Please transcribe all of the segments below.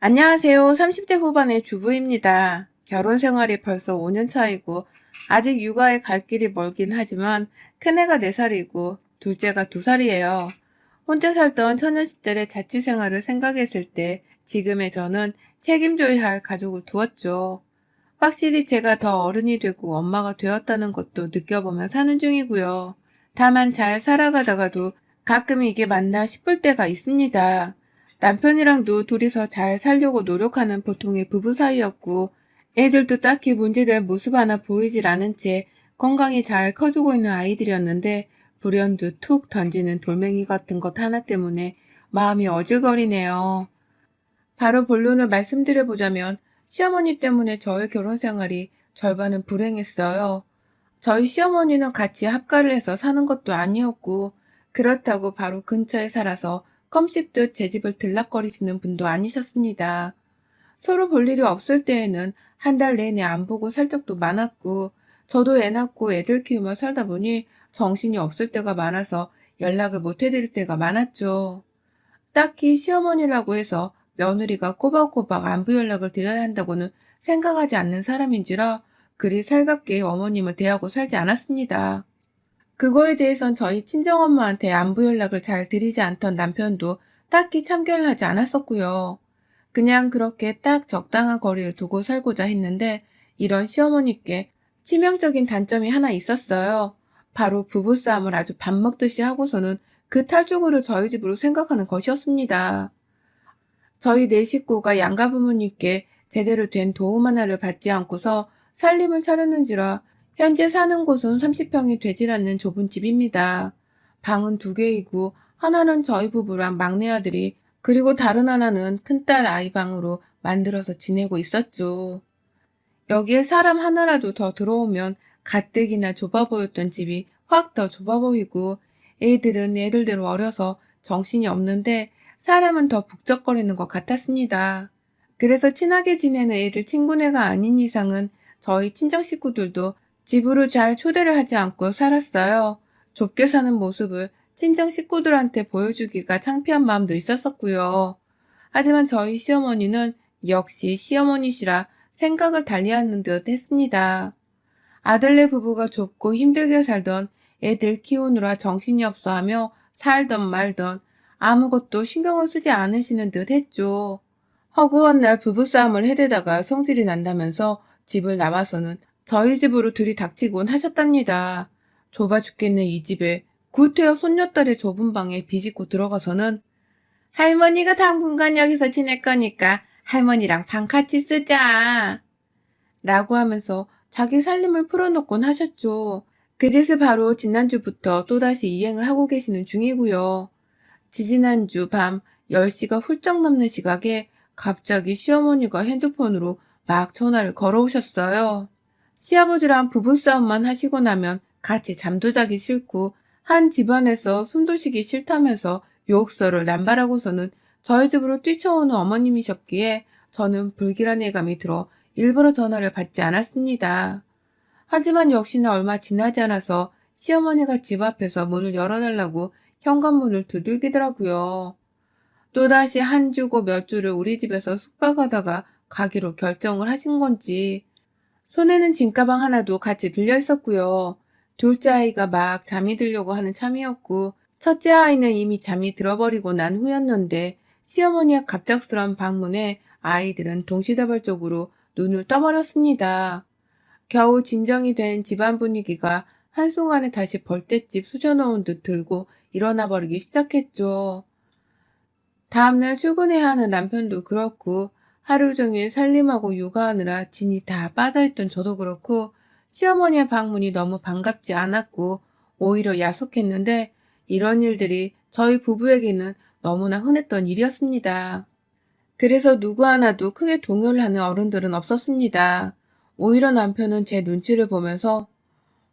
안녕하세요. 30대 후반의 주부입니다. 결혼 생활이 벌써 5년 차이고 아직 육아에 갈 길이 멀긴 하지만 큰애가 4살이고 둘째가 2살이에요. 혼자 살던 처녀 시절의 자취 생활을 생각했을 때 지금의 저는 책임져야 할 가족을 두었죠. 확실히 제가 더 어른이 되고 엄마가 되었다는 것도 느껴보며 사는 중이고요. 다만 잘 살아가다가도 가끔 이게 맞나 싶을 때가 있습니다. 남편이랑도 둘이서 잘 살려고 노력하는 보통의 부부 사이였고 애들도 딱히 문제될 모습 하나 보이질 않은 채 건강히 잘 커주고 있는 아이들이었는데 불현듯 툭 던지는 돌멩이 같은 것 하나 때문에 마음이 어질거리네요. 바로 본론을 말씀드려보자면 시어머니 때문에 저의 결혼 생활이 절반은 불행했어요. 저희 시어머니는 같이 합가를 해서 사는 것도 아니었고 그렇다고 바로 근처에 살아서 껌씹듯 제 집을 들락거리시는 분도 아니셨습니다. 서로 볼 일이 없을 때에는 한 달 내내 안 보고 살 적도 많았고 저도 애 낳고 애들 키우며 살다 보니 정신이 없을 때가 많아서 연락을 못 해드릴 때가 많았죠. 딱히 시어머니라고 해서 며느리가 꼬박꼬박 안부 연락을 드려야 한다고는 생각하지 않는 사람인지라 그리 살갑게 어머님을 대하고 살지 않았습니다. 그거에 대해선 저희 친정엄마한테 안부 연락을 잘 드리지 않던 남편도 딱히 참견을 하지 않았었고요. 그냥 그렇게 딱 적당한 거리를 두고 살고자 했는데 이런 시어머니께 치명적인 단점이 하나 있었어요. 바로 부부싸움을 아주 밥 먹듯이 하고서는 그 탈주구를 저희 집으로 생각하는 것이었습니다. 저희 네 식구가 양가 부모님께 제대로 된 도움 하나를 받지 않고서 살림을 차렸는지라 현재 사는 곳은 30평이 되질 않는 좁은 집입니다. 방은 두 개이고 하나는 저희 부부랑 막내 아들이 그리고 다른 하나는 큰딸 아이 방으로 만들어서 지내고 있었죠. 여기에 사람 하나라도 더 들어오면 가뜩이나 좁아 보였던 집이 확 더 좁아 보이고 애들은 애들대로 어려서 정신이 없는데 사람은 더 북적거리는 것 같았습니다. 그래서 친하게 지내는 애들 친구네가 아닌 이상은 저희 친정 식구들도 집으로 잘 초대를 하지 않고 살았어요. 좁게 사는 모습을 친정 식구들한테 보여주기가 창피한 마음도 있었었고요. 하지만 저희 시어머니는 역시 시어머니시라 생각을 달리하는 듯 했습니다. 아들네 부부가 좁고 힘들게 살던 애들 키우느라 정신이 없어 하며 살던 말던 아무것도 신경을 쓰지 않으시는 듯 했죠. 허구한 날 부부싸움을 해대다가 성질이 난다면서 집을 나와서는 저희 집으로 들이닥치곤 하셨답니다. 좁아 죽겠는 이 집에 구태여 손녀딸의 좁은 방에 비집고 들어가서는 할머니가 당분간 여기서 지낼 거니까 할머니랑 방 같이 쓰자. 라고 하면서 자기 살림을 풀어놓곤 하셨죠. 그 짓을 바로 지난주부터 또다시 이행을 하고 계시는 중이고요. 지지난주 밤 10시가 훌쩍 넘는 시각에 갑자기 시어머니가 핸드폰으로 막 전화를 걸어오셨어요. 시아버지랑 부부싸움만 하시고 나면 같이 잠도 자기 싫고 한 집안에서 숨도 쉬기 싫다면서 욕설을 남발하고서는 저희 집으로 뛰쳐오는 어머님이셨기에 저는 불길한 예감이 들어 일부러 전화를 받지 않았습니다. 하지만 역시나 얼마 지나지 않아서 시어머니가 집 앞에서 문을 열어달라고 현관문을 두들기더라고요. 또다시 한 주고 몇 주를 우리 집에서 숙박하다가 가기로 결정을 하신 건지 손에는 짐가방 하나도 같이 들려 있었고요. 둘째 아이가 막 잠이 들려고 하는 참이었고 첫째 아이는 이미 잠이 들어버리고 난 후였는데 시어머니의 갑작스러운 방문에 아이들은 동시다발적으로 눈을 떠버렸습니다. 겨우 진정이 된 집안 분위기가 한순간에 다시 벌떼집 수저놓은 듯 들고 일어나 버리기 시작했죠. 다음날 출근해야 하는 남편도 그렇고 하루 종일 살림하고 육아하느라 진이 다 빠져있던 저도 그렇고 시어머니의 방문이 너무 반갑지 않았고 오히려 야속했는데 이런 일들이 저희 부부에게는 너무나 흔했던 일이었습니다. 그래서 누구 하나도 크게 동요를 하는 어른들은 없었습니다. 오히려 남편은 제 눈치를 보면서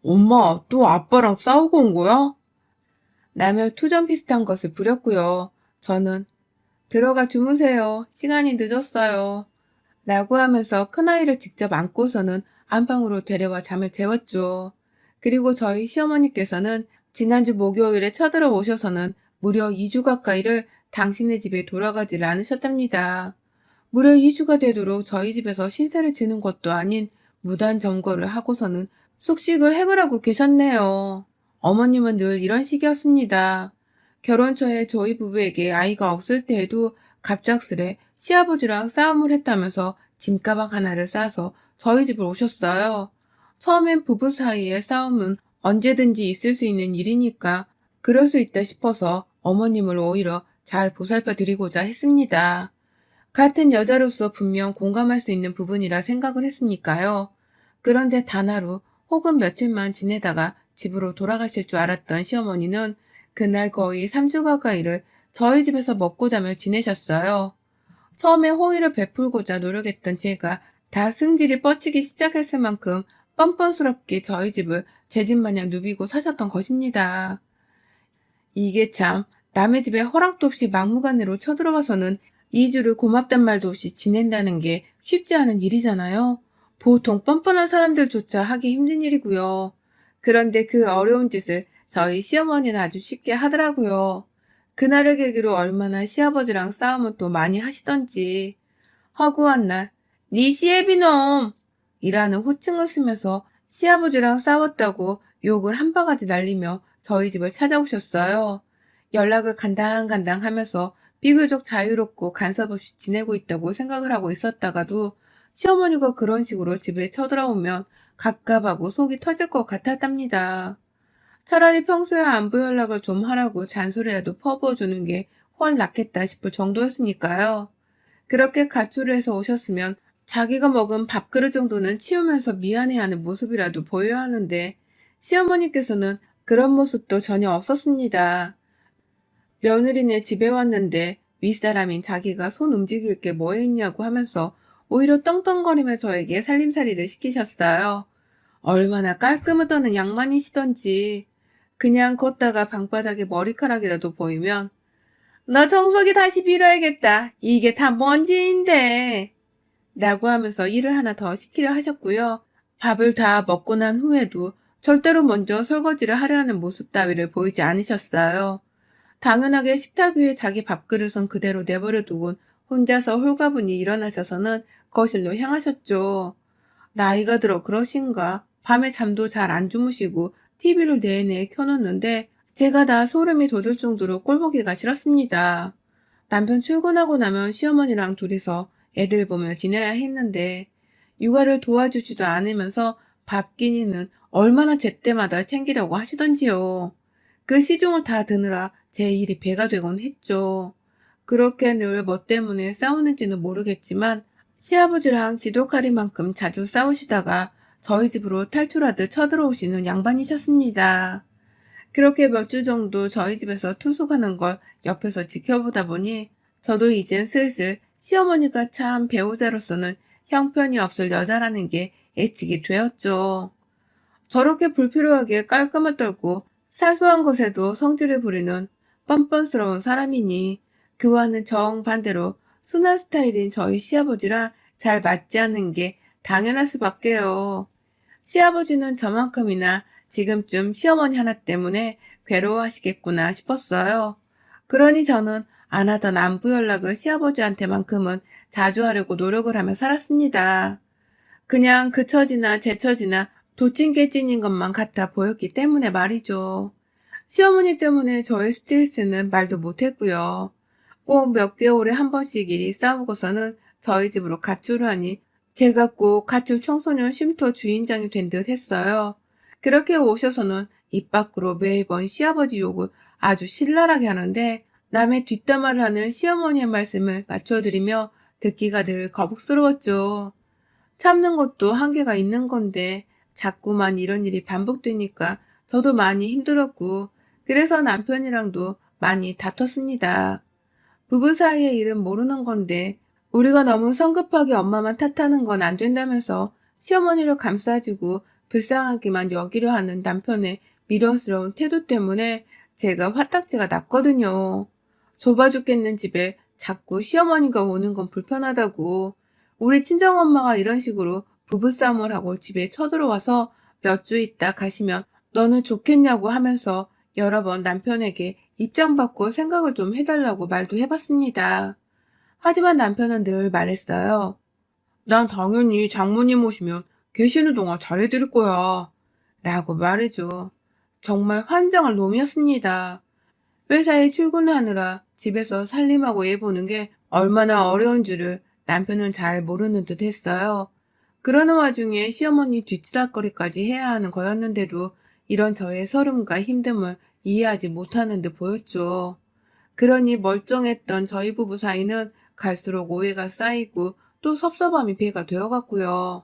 엄마 또 아빠랑 싸우고 온 거야? 라며 투정 비슷한 것을 부렸고요. 저는 들어가 주무세요. 시간이 늦었어요. 라고 하면서 큰아이를 직접 안고서는 안방으로 데려와 잠을 재웠죠. 그리고 저희 시어머니께서는 지난주 목요일에 쳐들어 오셔서는 무려 2주 가까이를 당신의 집에 돌아가지를 않으셨답니다. 무려 2주가 되도록 저희 집에서 신세를 지는 것도 아닌 무단 점거를 하고서는 숙식을 해결하고 계셨네요. 어머님은 늘 이런 식이었습니다. 결혼 초에 저희 부부에게 아이가 없을 때에도 갑작스레 시아버지랑 싸움을 했다면서 짐가방 하나를 싸서 저희 집을 오셨어요. 처음엔 부부 사이의 싸움은 언제든지 있을 수 있는 일이니까 그럴 수 있다 싶어서 어머님을 오히려 잘 보살펴 드리고자 했습니다. 같은 여자로서 분명 공감할 수 있는 부분이라 생각을 했으니까요. 그런데 단 하루 혹은 며칠만 지내다가 집으로 돌아가실 줄 알았던 시어머니는 그날 거의 3주 가까이를 저희 집에서 먹고 자며 지내셨어요. 처음에 호의를 베풀고자 노력했던 제가 다 승질이 뻗치기 시작했을 만큼 뻔뻔스럽게 저희 집을 제 집 마냥 누비고 사셨던 것입니다. 이게 참 남의 집에 허락도 없이 막무가내로 쳐들어와서는 2주를 고맙단 말도 없이 지낸다는 게 쉽지 않은 일이잖아요. 보통 뻔뻔한 사람들조차 하기 힘든 일이고요. 그런데 그 어려운 짓을 저희 시어머니는 아주 쉽게 하더라고요. 그날을 계기로 얼마나 시아버지랑 싸움을 또 많이 하시던지. 허구한 날, 니 시애비놈! 이라는 호칭을 쓰면서 시아버지랑 싸웠다고 욕을 한 바가지 날리며 저희 집을 찾아오셨어요. 연락을 간당간당 하면서 비교적 자유롭고 간섭 없이 지내고 있다고 생각을 하고 있었다가도 시어머니가 그런 식으로 집에 쳐들어오면 갑갑하고 속이 터질 것 같았답니다. 차라리 평소에 안부 연락을 좀 하라고 잔소리라도 퍼부어주는 게 훨 낫겠다 싶을 정도였으니까요. 그렇게 가출을 해서 오셨으면 자기가 먹은 밥그릇 정도는 치우면서 미안해하는 모습이라도 보여야 하는데 시어머니께서는 그런 모습도 전혀 없었습니다. 며느리네 집에 왔는데 윗사람인 자기가 손 움직일 게뭐 있냐고 하면서 오히려 떵떵거리며 저에게 살림살이를 시키셨어요. 얼마나 깔끔을 떠는 양반이시던지 그냥 걷다가 방바닥에 머리카락이라도 보이면 너 청소기 다시 빌어야겠다. 이게 다 먼지인데. 라고 하면서 일을 하나 더 시키려 하셨고요. 밥을 다 먹고 난 후에도 절대로 먼저 설거지를 하려 하는 모습 따위를 보이지 않으셨어요. 당연하게 식탁 위에 자기 밥그릇은 그대로 내버려 두곤 혼자서 홀가분히 일어나셔서는 거실로 향하셨죠. 나이가 들어 그러신가 밤에 잠도 잘 안 주무시고 TV를 내내 켜놓는데 제가 다 소름이 돋을 정도로 꼴보기가 싫었습니다. 남편 출근하고 나면 시어머니랑 둘이서 애들 보며 지내야 했는데 육아를 도와주지도 않으면서 밥 끼니는 얼마나 제때마다 챙기려고 하시던지요. 그 시중을 다 드느라 제 일이 배가 되곤 했죠. 그렇게 늘 뭐 때문에 싸우는지는 모르겠지만 시아버지랑 지독하리만큼 자주 싸우시다가 저희 집으로 탈출하듯 쳐들어오시는 양반이셨습니다. 그렇게 몇 주 정도 저희 집에서 투숙하는 걸 옆에서 지켜보다 보니 저도 이젠 슬슬 시어머니가 참 배우자로서는 형편이 없을 여자라는 게 예측이 되었죠. 저렇게 불필요하게 깔끔을 떨고 사소한 것에도 성질을 부리는 뻔뻔스러운 사람이니 그와는 정반대로 순한 스타일인 저희 시아버지랑 잘 맞지 않는 게 당연할 수밖에요. 시아버지는 저만큼이나 지금쯤 시어머니 하나 때문에 괴로워하시겠구나 싶었어요. 그러니 저는 안 하던 안부 연락을 시아버지한테만큼은 자주 하려고 노력을 하며 살았습니다. 그냥 그 처지나 제 처지나 도찐개찐인 것만 같아 보였기 때문에 말이죠. 시어머니 때문에 저의 스트레스는 말도 못했고요. 꼭 몇 개월에 한 번씩 일이 싸우고서는 저희 집으로 가출을 하니 제가 꼭 가출 청소년 쉼터 주인장이 된 듯 했어요. 그렇게 오셔서는 입 밖으로 매번 시아버지 욕을 아주 신랄하게 하는데 남의 뒷담화를 하는 시어머니의 말씀을 맞춰드리며 듣기가 늘 거북스러웠죠. 참는 것도 한계가 있는 건데 자꾸만 이런 일이 반복되니까 저도 많이 힘들었고 그래서 남편이랑도 많이 다퉜습니다. 부부 사이의 일은 모르는 건데 우리가 너무 성급하게 엄마만 탓하는 건 안 된다면서 시어머니를 감싸주고 불쌍하기만 여기려 하는 남편의 미련스러운 태도 때문에 제가 화딱지가 났거든요. 좁아 죽겠는 집에 자꾸 시어머니가 오는 건 불편하다고 우리 친정엄마가 이런 식으로 부부싸움을 하고 집에 쳐들어와서 몇 주 있다 가시면 너는 좋겠냐고 하면서 여러 번 남편에게 입장 받고 생각을 좀 해달라고 말도 해봤습니다. 하지만 남편은 늘 말했어요. 난 당연히 장모님 오시면 계시는 동안 잘해드릴 거야. 라고 말해줘. 정말 환장할 놈이었습니다. 회사에 출근하느라 집에서 살림하고 애 보는 게 얼마나 어려운 줄을 남편은 잘 모르는 듯 했어요. 그러는 와중에 시어머니 뒤치다거리까지 해야 하는 거였는데도 이런 저의 서름과 힘듦을 이해하지 못하는 듯 보였죠. 그러니 멀쩡했던 저희 부부 사이는 갈수록 오해가 쌓이고 또 섭섭함이 배가 되어갔고요.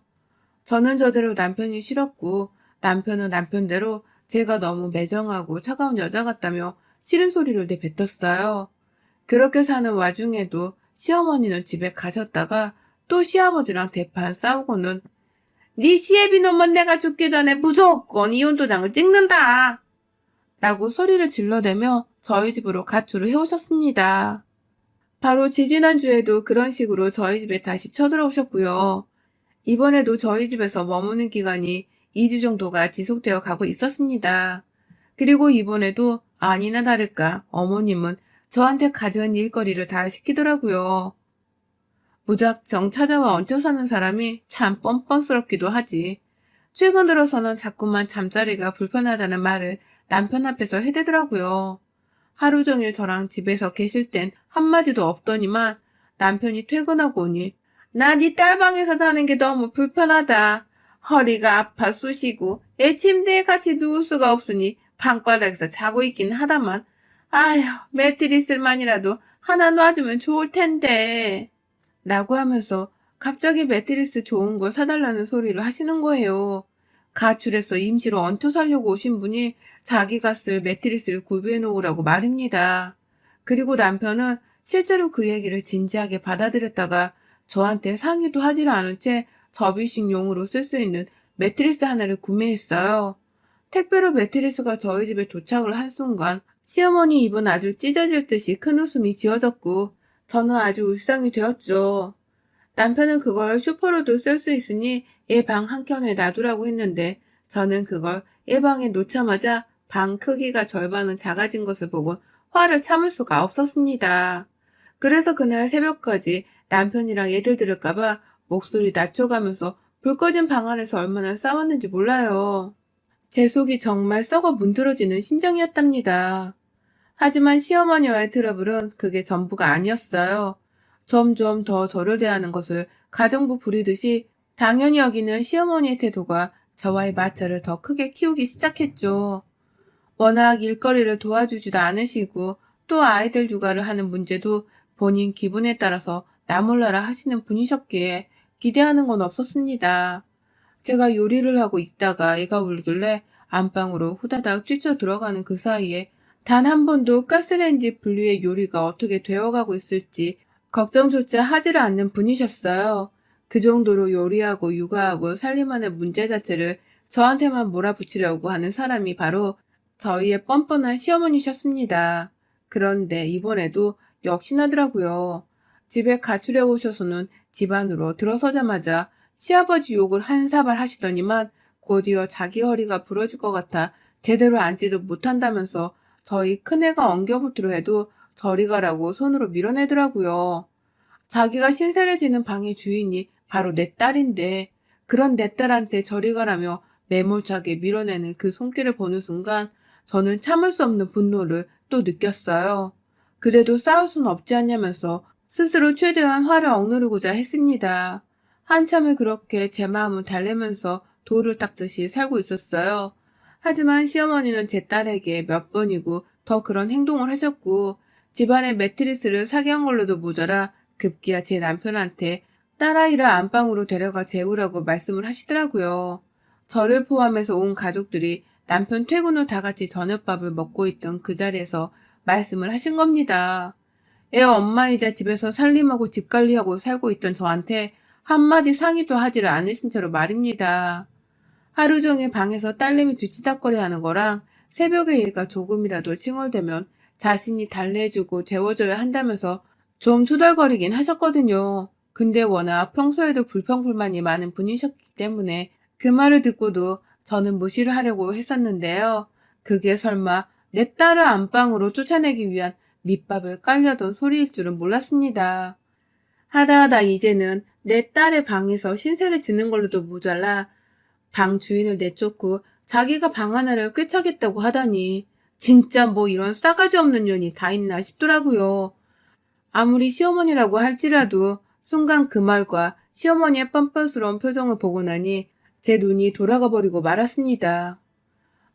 저는 저대로 남편이 싫었고 남편은 남편대로 제가 너무 매정하고 차가운 여자 같다며 싫은 소리를 내뱉었어요. 그렇게 사는 와중에도 시어머니는 집에 가셨다가 또 시아버지랑 대판 싸우고는 네 시애비 놈은 내가 죽기 전에 무조건 이혼 도장을 찍는다. 라고 소리를 질러대며 저희 집으로 가출을 해오셨습니다. 바로 지지난주에도 그런 식으로 저희 집에 다시 쳐들어오셨고요. 이번에도 저희 집에서 머무는 기간이 2주 정도가 지속되어 가고 있었습니다. 그리고 이번에도 아니나 다를까 어머님은 저한테 가져온 일거리를 다 시키더라고요. 무작정 찾아와 얹혀 사는 사람이 참 뻔뻔스럽기도 하지. 최근 들어서는 자꾸만 잠자리가 불편하다는 말을 남편 앞에서 해대더라고요. 하루 종일 저랑 집에서 계실 땐 한마디도 없더니만 남편이 퇴근하고 오니 나 네 딸방에서 자는 게 너무 불편하다. 허리가 아파 쑤시고 애 침대에 같이 누울 수가 없으니 방바닥에서 자고 있긴 하다만 아휴 매트리스만이라도 하나 놔주면 좋을 텐데 라고 하면서 갑자기 매트리스 좋은 걸 사달라는 소리를 하시는 거예요. 가출해서 임시로 얹혀 살려고 오신 분이 자기가 쓸 매트리스를 구비해 놓으라고 말입니다. 그리고 남편은 실제로 그 얘기를 진지하게 받아들였다가 저한테 상의도 하지를 않은 채 접이식용으로 쓸 수 있는 매트리스 하나를 구매했어요. 택배로 매트리스가 저희 집에 도착을 한 순간 시어머니 입은 아주 찢어질 듯이 큰 웃음이 지어졌고 저는 아주 울상이 되었죠. 남편은 그걸 슈퍼로도 쓸 수 있으니 얘 방 한켠에 놔두라고 했는데 저는 그걸 얘 방에 놓자마자 방 크기가 절반은 작아진 것을 보고 화를 참을 수가 없었습니다. 그래서 그날 새벽까지 남편이랑 얘들 들을까봐 목소리 낮춰가면서 불 꺼진 방 안에서 얼마나 싸웠는지 몰라요. 제 속이 정말 썩어 문드러지는 심정이었답니다. 하지만 시어머니와의 트러블은 그게 전부가 아니었어요. 점점 더 저를 대하는 것을 가정부 부리듯이 당연히 여기는 시어머니의 태도가 저와의 마찰을 더 크게 키우기 시작했죠. 워낙 일거리를 도와주지도 않으시고 또 아이들 육아를 하는 문제도 본인 기분에 따라서 나몰라라 하시는 분이셨기에 기대하는 건 없었습니다. 제가 요리를 하고 있다가 애가 울길래 안방으로 후다닥 뛰쳐 들어가는 그 사이에 단 한 번도 가스레인지 분리의 요리가 어떻게 되어가고 있을지 걱정조차 하지를 않는 분이셨어요. 그 정도로 요리하고 육아하고 살림하는 문제 자체를 저한테만 몰아붙이려고 하는 사람이 바로 저희의 뻔뻔한 시어머니셨습니다. 그런데 이번에도 역시나더라고요. 집에 가출해 오셔서는 집안으로 들어서자마자 시아버지 욕을 한 사발 하시더니만 곧이어 자기 허리가 부러질 것 같아 제대로 앉지도 못한다면서 저희 큰애가 엉겨붙으려 해도 저리 가라고 손으로 밀어내더라고요. 자기가 신세를 지는 방의 주인이 바로 내 딸인데 그런 내 딸한테 저리 가라며 매몰차게 밀어내는 그 손길을 보는 순간 저는 참을 수 없는 분노를 또 느꼈어요. 그래도 싸울 수는 없지 않냐면서 스스로 최대한 화를 억누르고자 했습니다. 한참을 그렇게 제 마음을 달래면서 돌을 닦듯이 살고 있었어요. 하지만 시어머니는 제 딸에게 몇 번이고 더 그런 행동을 하셨고 집안에 매트리스를 사게 한 걸로도 모자라 급기야 제 남편한테 딸아이를 안방으로 데려가 재우라고 말씀을 하시더라고요. 저를 포함해서 온 가족들이 남편 퇴근 후 다 같이 저녁밥을 먹고 있던 그 자리에서 말씀을 하신 겁니다. 애 엄마이자 집에서 살림하고 집 관리하고 살고 있던 저한테 한마디 상의도 하지를 않으신 채로 말입니다. 하루 종일 방에서 딸내미 뒤치다거리 하는 거랑 새벽에 얘가 조금이라도 칭얼대면 자신이 달래주고 재워줘야 한다면서 좀 투덜거리긴 하셨거든요. 근데 워낙 평소에도 불평불만이 많은 분이셨기 때문에 그 말을 듣고도 저는 무시를 하려고 했었는데요. 그게 설마 내 딸을 안방으로 쫓아내기 위한 밑밥을 깔려던 소리일 줄은 몰랐습니다. 하다 하다 이제는 내 딸의 방에서 신세를 지는 걸로도 모자라 방 주인을 내쫓고 자기가 방 하나를 꿰차겠다고 하다니 진짜 뭐 이런 싸가지 없는 년이 다 있나 싶더라고요. 아무리 시어머니라고 할지라도 순간 그 말과 시어머니의 뻔뻔스러운 표정을 보고 나니 제 눈이 돌아가 버리고 말았습니다.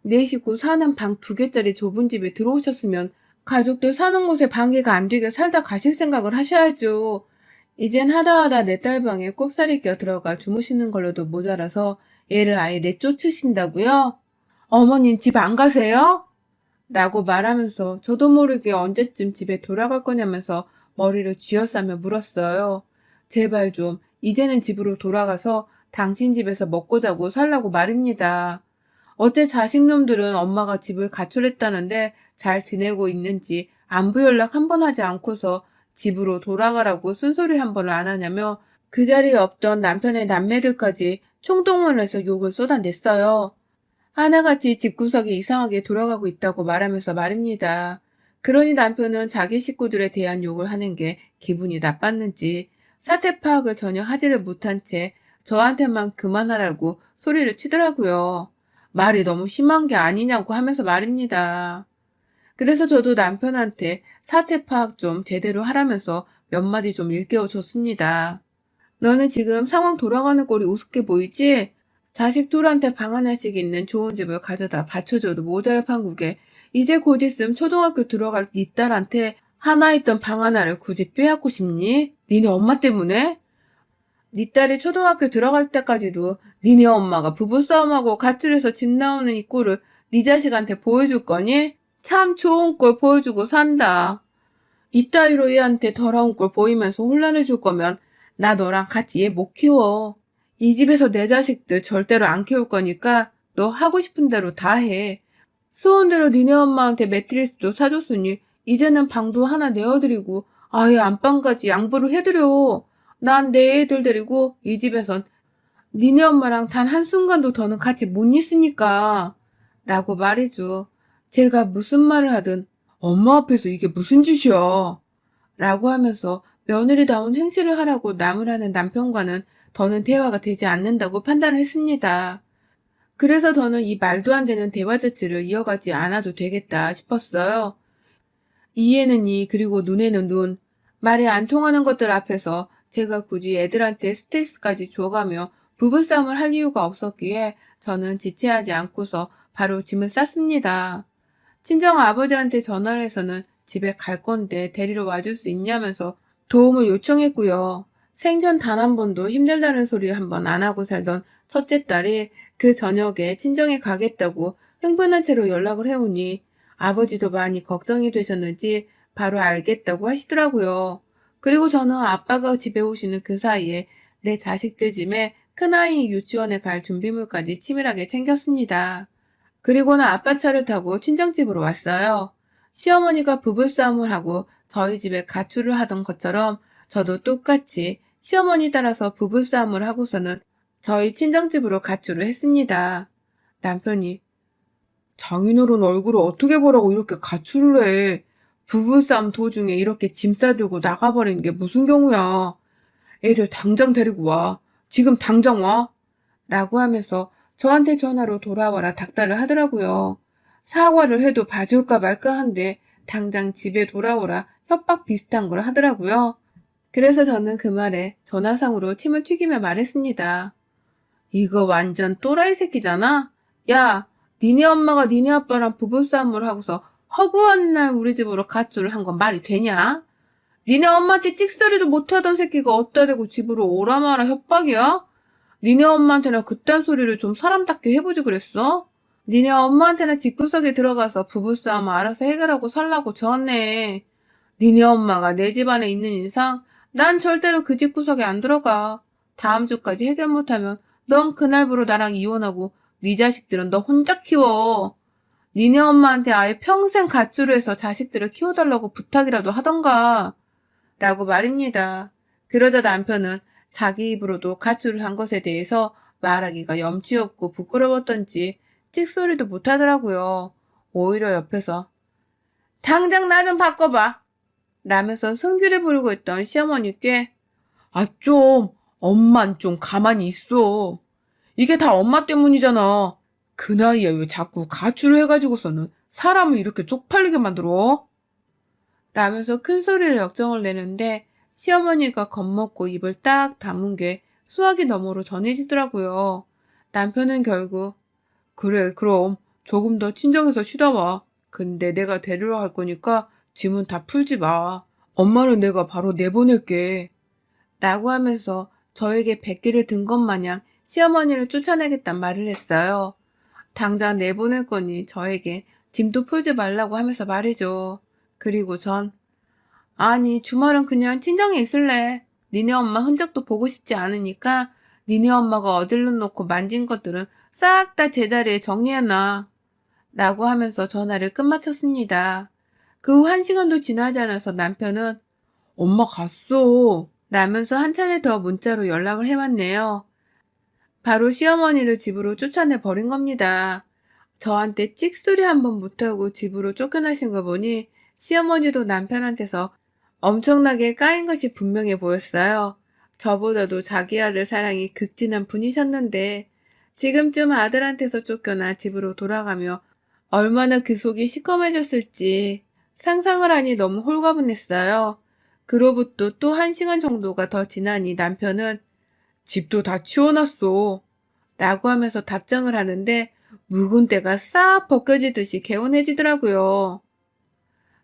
네 식구 사는 방 두 개짜리 좁은 집에 들어오셨으면 가족들 사는 곳에 방해가 안 되게 살다 가실 생각을 하셔야죠. 이젠 하다 하다 내 딸 방에 꼽사리 껴 들어가 주무시는 걸로도 모자라서 얘를 아예 내쫓으신다고요? 어머님 집 안 가세요? 라고 말하면서 저도 모르게 언제쯤 집에 돌아갈 거냐면서 머리를 쥐어싸며 물었어요. 제발 좀 이제는 집으로 돌아가서 당신 집에서 먹고 자고 살라고 말입니다. 어째 자식놈들은 엄마가 집을 가출했다는데 잘 지내고 있는지 안부 연락 한 번 하지 않고서 집으로 돌아가라고 쓴소리 한 번을 안 하냐며 그 자리에 없던 남편의 남매들까지 총동원해서 욕을 쏟아냈어요. 하나같이 집구석이 이상하게 돌아가고 있다고 말하면서 말입니다. 그러니 남편은 자기 식구들에 대한 욕을 하는 게 기분이 나빴는지 사태 파악을 전혀 하지를 못한 채 저한테만 그만하라고 소리를 치더라고요. 말이 너무 심한 게 아니냐고 하면서 말입니다. 그래서 저도 남편한테 사태 파악 좀 제대로 하라면서 몇 마디 좀 일깨워 줬습니다. 너는 지금 상황 돌아가는 꼴이 우습게 보이지? 자식 둘한테 방 하나씩 있는 좋은 집을 가져다 받쳐줘도 모자랄 판국에 이제 곧 있음 초등학교 들어갈 네 딸한테 하나 있던 방 하나를 굳이 빼앗고 싶니? 니네 엄마 때문에? 네 딸이 초등학교 들어갈 때까지도 니네 엄마가 부부싸움하고 가출해서 집 나오는 이 꼴을 네 자식한테 보여줄 거니? 참 좋은 꼴 보여주고 산다. 이따위로 얘한테 더러운 꼴 보이면서 혼란을 줄 거면 나 너랑 같이 얘 못 키워. 이 집에서 내 자식들 절대로 안 키울 거니까 너 하고 싶은 대로 다 해. 소원대로 니네 엄마한테 매트리스도 사줬으니 이제는 방도 하나 내어드리고 아예 안방까지 양보를 해드려. 난 내 애들 데리고 이 집에선 니네 엄마랑 단 한순간도 더는 같이 못 있으니까 라고 말해줘. 제가 무슨 말을 하든 엄마 앞에서 이게 무슨 짓이야 라고 하면서 며느리다운 행실을 하라고 하는 남편과는 더는 대화가 되지 않는다고 판단을 했습니다. 그래서 더는 이 말도 안 되는 대화 자체를 이어가지 않아도 되겠다 싶었어요. 이에는 이 그리고 눈에는 눈 말이 안 통하는 것들 앞에서 제가 굳이 애들한테 스트레스까지 줘가며 부부싸움을 할 이유가 없었기에 저는 지체하지 않고서 바로 짐을 쌌습니다. 친정 아버지한테 전화를 해서는 집에 갈 건데 데리러 와줄 수 있냐면서 도움을 요청했고요. 생전 단 한 번도 힘들다는 소리 한 번 안 하고 살던 첫째 딸이 그 저녁에 친정에 가겠다고 흥분한 채로 연락을 해오니 아버지도 많이 걱정이 되셨는지 바로 알겠다고 하시더라고요. 그리고 저는 아빠가 집에 오시는 그 사이에 내 자식들 짐에 큰아이 유치원에 갈 준비물까지 치밀하게 챙겼습니다. 그리고는 아빠 차를 타고 친정집으로 왔어요. 시어머니가 부부싸움을 하고 저희 집에 가출을 하던 것처럼 저도 똑같이 시어머니 따라서 부부싸움을 하고서는 저희 친정집으로 가출을 했습니다. 남편이 장인어른 얼굴을 어떻게 보라고 이렇게 가출을 해. 부부싸움 도중에 이렇게 짐 싸들고 나가버리는 게 무슨 경우야. 애들 당장 데리고 와. 지금 당장 와. 라고 하면서 저한테 전화로 돌아와라 닥달을 하더라고요. 사과를 해도 봐줄까 말까 한데 당장 집에 돌아오라 협박 비슷한 걸 하더라고요. 그래서 저는 그 말에 전화상으로 침을 튀기며 말했습니다. 이거 완전 또라이 새끼잖아? 야, 니네 엄마가 니네 아빠랑 부부싸움을 하고서 허구한 날 우리 집으로 가출을 한 건 말이 되냐? 니네 엄마한테 찍소리도 못하던 새끼가 어디다 대고 집으로 오라 마라 협박이야? 니네 엄마한테나 그딴 소리를 좀 사람답게 해보지 그랬어? 니네 엄마한테나 집구석에 들어가서 부부싸움 알아서 해결하고 살라고 졌네. 니네 엄마가 내 집안에 있는 이상 난 절대로 그 집구석에 안 들어가. 다음 주까지 해결 못하면 넌 그날부로 나랑 이혼하고 네 자식들은 너 혼자 키워. 니네 엄마한테 아예 평생 가출을 해서 자식들을 키워달라고 부탁이라도 하던가. 라고 말입니다. 그러자 남편은 자기 입으로도 가출을 한 것에 대해서 말하기가 염치없고 부끄러웠던지 찍소리도 못하더라고요. 오히려 옆에서 당장 나 좀 바꿔봐. 라면서 승질을 부리고 있던 시어머니께 아, 좀, 엄만 좀 가만히 있어. 이게 다 엄마 때문이잖아. 그 나이에 왜 자꾸 가출을 해가지고서는 사람을 이렇게 쪽팔리게 만들어? 라면서 큰 소리를 역정을 내는데 시어머니가 겁먹고 입을 딱 다문 게 수화기 너머로 전해지더라고요. 남편은 결국 그래 그럼 조금 더 친정에서 쉬다 와. 근데 내가 데리러 갈 거니까 짐은 다 풀지 마. 엄마는 내가 바로 내보낼게. 라고 하면서 저에게 백기를 든 것 마냥 시어머니를 쫓아내겠단 말을 했어요. 당장 내보낼 거니 저에게 짐도 풀지 말라고 하면서 말이죠. 그리고 전 아니 주말은 그냥 친정에 있을래. 니네 엄마 흔적도 보고 싶지 않으니까 니네 엄마가 어딜러 놓고 만진 것들은 싹 다 제자리에 정리해놔. 라고 하면서 전화를 끝마쳤습니다. 그 후 한 시간도 지나지 않아서 남편은 엄마 갔어. 라면서 한 차례 더 문자로 연락을 해왔네요. 바로 시어머니를 집으로 쫓아내 버린 겁니다. 저한테 찍소리 한번 못하고 집으로 쫓겨나신 거 보니 시어머니도 남편한테서 엄청나게 까인 것이 분명해 보였어요. 저보다도 자기 아들 사랑이 극진한 분이셨는데 지금쯤 아들한테서 쫓겨나 집으로 돌아가며 얼마나 그 속이 시커매졌을지 상상을 하니 너무 홀가분했어요. 그로부터 또 한 시간 정도가 더 지나니 남편은 집도 다 치워놨어. 라고 하면서 답장을 하는데 묵은 때가 싹 벗겨지듯이 개운해지더라고요.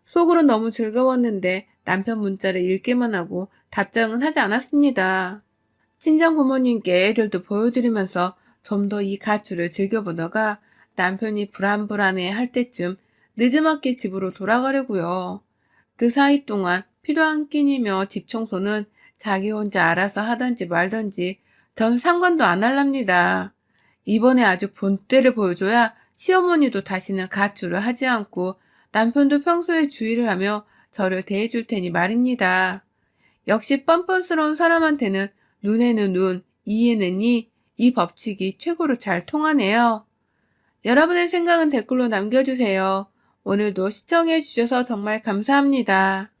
속으로 너무 즐거웠는데 남편 문자를 읽기만 하고 답장은 하지 않았습니다. 친정 부모님께 애들도 보여드리면서 좀 더 이 가출을 즐겨보다가 남편이 불안불안해 할 때쯤 늦지막히 집으로 돌아가려고요. 그 사이 동안 필요한 끼니며 집 청소는 자기 혼자 알아서 하던지 말던지 전 상관도 안 할랍니다. 이번에 아주 본때를 보여줘야 시어머니도 다시는 가출을 하지 않고 남편도 평소에 주의를 하며 저를 대해줄 테니 말입니다. 역시 뻔뻔스러운 사람한테는 눈에는 눈, 이에는 이, 이 법칙이 최고로 잘 통하네요. 여러분의 생각은 댓글로 남겨주세요. 오늘도 시청해주셔서 정말 감사합니다.